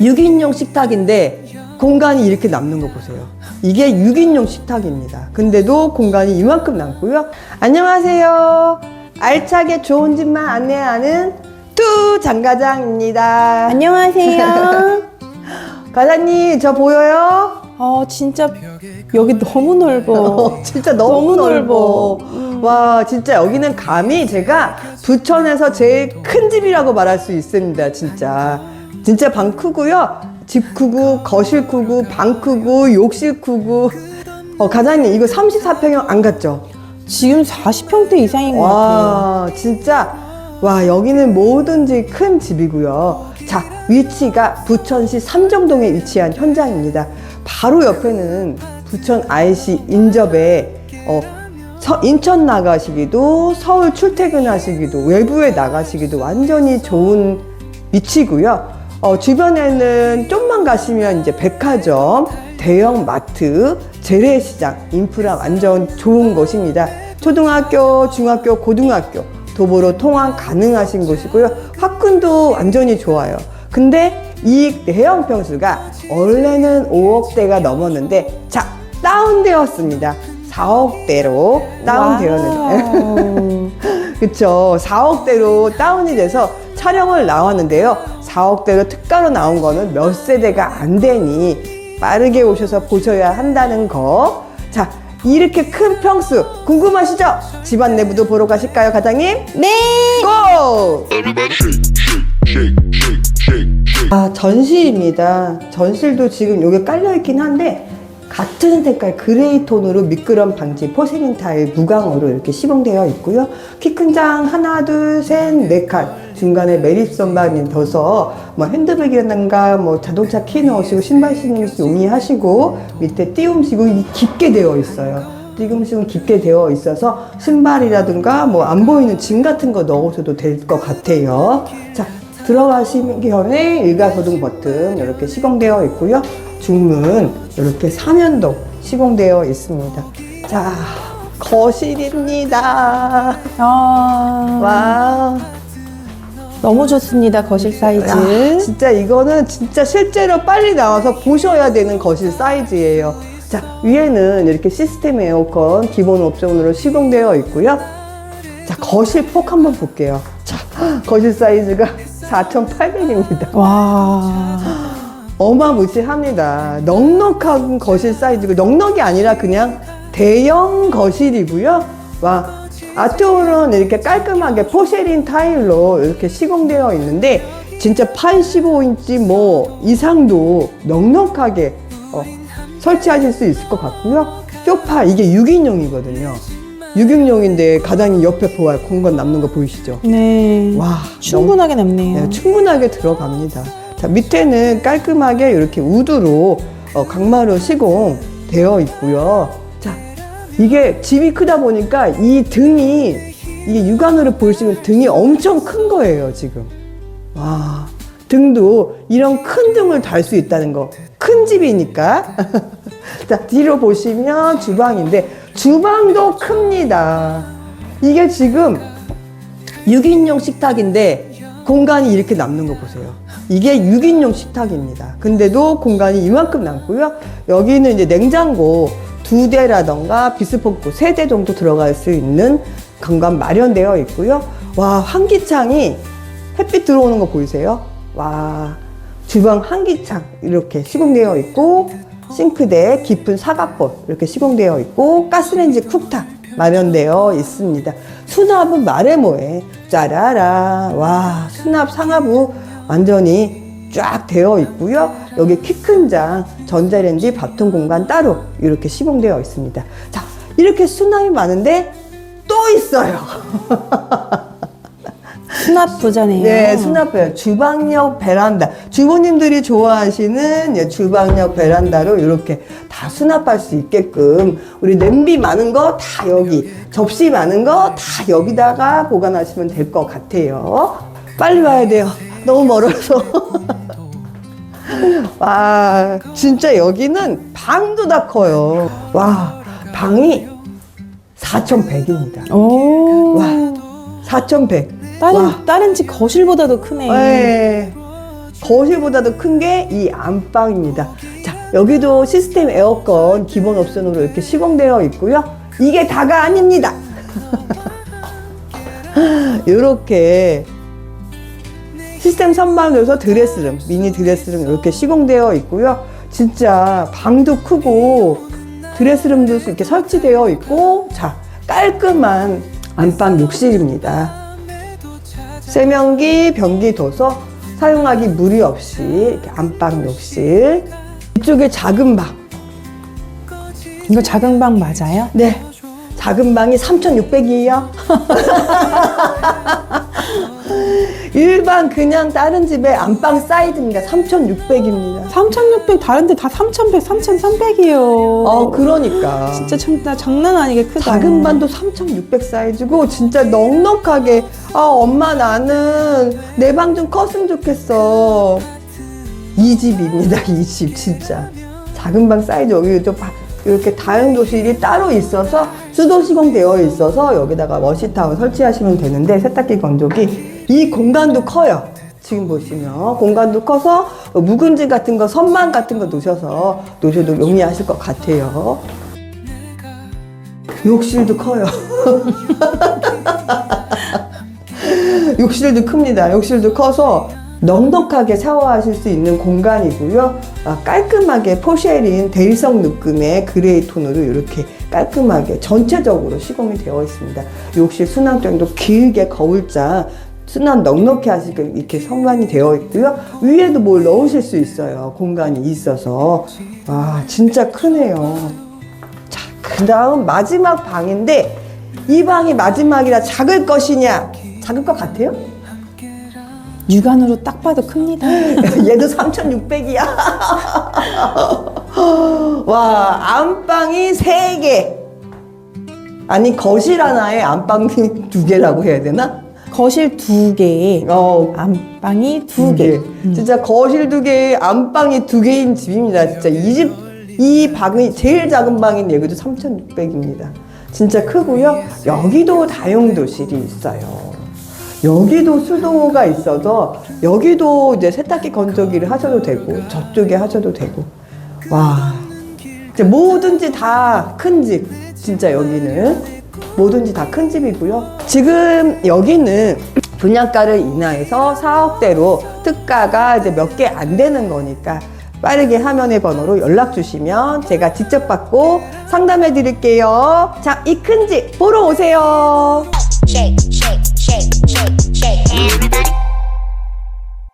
6인용 식탁인데 공간이 이렇게 남는 거 보세요. 이게 6인용 식탁입니다. 근데도 공간이 이만큼 남고요. 안녕하세요. 알차게 좋은 집만 안내하는 투 장과장입니다. 안녕하세요. 과장님 저 보여요? 어, 진짜 여기 너무 넓어. 어, 진짜 너무, 너무 넓어. 넓어. 음. 와, 진짜 여기는 감히 제가 부천에서 제일 큰 집이라고 말할 수 있습니다, 진짜. 진짜 방 크고요. 집 크고, 거실 크고, 방 크고, 욕실 크고. 어, 과장님, 이거 34평형 안 갔죠? 지금 40평대 이상인 것 같아요. 와, 진짜. 와, 여기는 뭐든지 큰 집이고요. 자, 위치가 부천시 삼정동에 위치한 현장입니다. 바로 옆에는 부천 IC 인접에, 어, 서- 인천 나가시기도, 서울 출퇴근하시기도, 외부에 나가시기도 완전히 좋은 위치고요. 어, 주변에는 좀만 가시면 이제 백화점, 대형 마트, 재래시장, 인프라 완전 좋은 곳입니다. 초등학교, 중학교, 고등학교, 도보로 통학 가능하신 곳이고요. 학군도 완전히 좋아요. 근데 이 대형 평수가 원래는 5억대가 넘었는데, 자, 다운되었습니다. 4억대로 다운되었는데. 그쵸. 4억대로 다운이 돼서 촬영을 나왔는데요. 4억대로 특가로 나온 거는 몇 세대가 안 되니 빠르게 오셔서 보셔야 한다는 거. 자, 이렇게 큰 평수 궁금하시죠? 집안 내부도 보러 가실까요, 과장님? 네. 고! 아, 전실입니다. 전실도 지금 여기 깔려 있긴 한데, 같은 색깔 그레이 톤으로 미끄럼 방지 포세린 타일 무광으로 이렇게 시공되어 있고요. 키 큰 장 하나, 둘, 셋, 네 칸. 중간에 매립 선반이 둬서 뭐 핸드백이라든가 뭐 자동차 키 넣으시고 신발 신으시 용이하시고 밑에 띄움식은 깊게 되어 있어요. 띄움식은 깊게 되어 있어서 신발이라든가 뭐 안 보이는 짐 같은 거 넣으셔도 될 것 같아요. 자, 들어가시기 전에 일가소등 버튼 이렇게 시공되어 있고요. 중문 이렇게 사면도 시공되어 있습니다. 자, 거실입니다. 아, 와, 너무 좋습니다. 거실 사이즈. 야, 진짜 이거는 진짜 실제로 빨리 나와서 보셔야 되는 거실 사이즈예요. 자, 위에는 이렇게 시스템 에어컨 기본 옵션으로 시공되어 있고요. 자, 거실 폭 한번 볼게요. 자, 거실 사이즈가 4,800입니다. 와. 어마무시합니다. 넉넉한 거실 사이즈고 넉넉이 아니라 그냥 대형 거실이고요. 와 아트홀은 이렇게 깔끔하게 포세린 타일로 이렇게 시공되어 있는데 진짜 85인치 뭐 이상도 넉넉하게 어, 설치하실 수 있을 것 같고요. 소파 이게 6인용이거든요. 6인용인데 가장이 옆에 보아요. 공간 남는 거 보이시죠? 네. 와 충분하게 남네요. 네, 충분하게 들어갑니다. 자, 밑에는 깔끔하게 이렇게 우드로 어, 강마루 시공되어 있고요. 자, 이게 집이 크다 보니까 이 등이 이게 육안으로 보시면 등이 엄청 큰 거예요, 지금. 와, 등도 이런 큰 등을 달 수 있다는 거. 큰 집이니까. 자, 뒤로 보시면 주방인데 주방도 큽니다. 이게 지금 6인용 식탁인데 공간이 이렇게 남는 거 보세요. 이게 6인용 식탁입니다. 근데도 공간이 이만큼 남고요. 여기는 이제 냉장고 두 대라던가 비스포크 세대 정도 들어갈 수 있는 공간 마련되어 있고요. 와, 환기창이 햇빛 들어오는 거 보이세요? 와, 주방 환기창 이렇게 시공되어 있고 싱크대 깊은 사각볼 이렇게 시공되어 있고 가스레인지 쿡탑 마련되어 있습니다. 수납은 말해 뭐해. 짜라라. 와, 수납 상하부 완전히 쫙 되어 있고요. 여기 키 큰 장, 전자레인지 밥통 공간 따로 이렇게 시공되어 있습니다. 자, 이렇게 수납이 많은데 또 있어요. 수납 부자네요. 네, 수납해요. 주방역 베란다. 주부님들이 좋아하시는 예, 주방역 베란다로 이렇게 다 수납할 수 있게끔 우리 냄비 많은 거 다 여기, 접시 많은 거 다 여기다가 보관하시면 될 것 같아요. 빨리 와야 돼요. 너무 멀어서. 와, 진짜 여기는 방도 다 커요. 와, 방이 4,100입니다. 오. 와, 4,100. 다른 와. 다른 집 거실보다도 크네. 네. 거실보다도 큰 게 이 안방입니다. 자, 여기도 시스템 에어컨 기본 옵션으로 이렇게 시공되어 있고요. 이게 다가 아닙니다. 이렇게 시스템 선반으로서 드레스룸, 미니 드레스룸 이렇게 시공되어 있고요. 진짜 방도 크고 드레스룸도 이렇게 설치되어 있고, 자, 깔끔한 안방 욕실입니다. 세면기, 변기 둬서 사용하기 무리 없이 이렇게 안방 욕실. 이쪽에 작은 방. 이거 작은 방 맞아요? 네. 작은 방이 3,600이에요. 일반 그냥 다른 집의 안방 사이즈입니다. 3,600입니다. 3,600 다른데 다 3,100, 3,300이에요. 어, 그러니까. 진짜 참, 나 장난 아니게 크다. 작은 방도 3,600 사이즈고 진짜 넉넉하게 아 엄마 나는 내 방 좀 컸으면 좋겠어. 이 집입니다 이 집 진짜. 작은 방 사이즈 여기도 바- 이렇게 다용도실이 따로 있어서 수도 시공되어 있어서 여기다가 워시타워 설치하시면 되는데 세탁기 건조기. 이 공간도 커요. 지금 보시면 공간도 커서 묵은지 같은 거 선반 같은 거 놓으셔서 놓으셔도 용이하실 것 같아요. 욕실도 커요. 욕실도 큽니다. 욕실도 커서 넉넉하게 샤워하실 수 있는 공간이고요. 아, 깔끔하게 포쉐린 대리석 느낌의 그레이 톤으로 이렇게 깔끔하게 전체적으로 시공이 되어 있습니다. 욕실 수납장도 길게 거울장 수납 넉넉히 하시게 이렇게 선반이 되어 있고요. 위에도 뭘 넣으실 수 있어요. 공간이 있어서. 와, 진짜 크네요. 자, 그 다음 마지막 방인데 이 방이 마지막이라 작을 것이냐? 작을 것 같아요? 육안으로 딱 봐도 큽니다. 얘도 3,600이야. 와, 안방이 세개 아니, 거실 하나에 안방이 두 개라고 해야 되나? 거실 두 개, 어, 안방이 두두 개. 개. 진짜 거실 두 개, 안방이 두 개인 집입니다. 진짜 이 집, 이 방이 제일 작은 방인 여기도 3,600입니다. 진짜 크고요. 여기도 다용도실이 있어요. 여기도 수도가 있어서 여기도 이제 세탁기 건조기를 하셔도 되고 저쪽에 하셔도 되고. 와. 이제 뭐든지 다 큰 집 진짜 여기는. 뭐든지 다 큰 집이고요. 지금 여기는 분양가를 인하해서 4억대로 특가가 이제 몇 개 안 되는 거니까 빠르게 화면의 번호로 연락 주시면 제가 직접 받고 상담해 드릴게요. 자 이 큰 집 보러 오세요 Everybody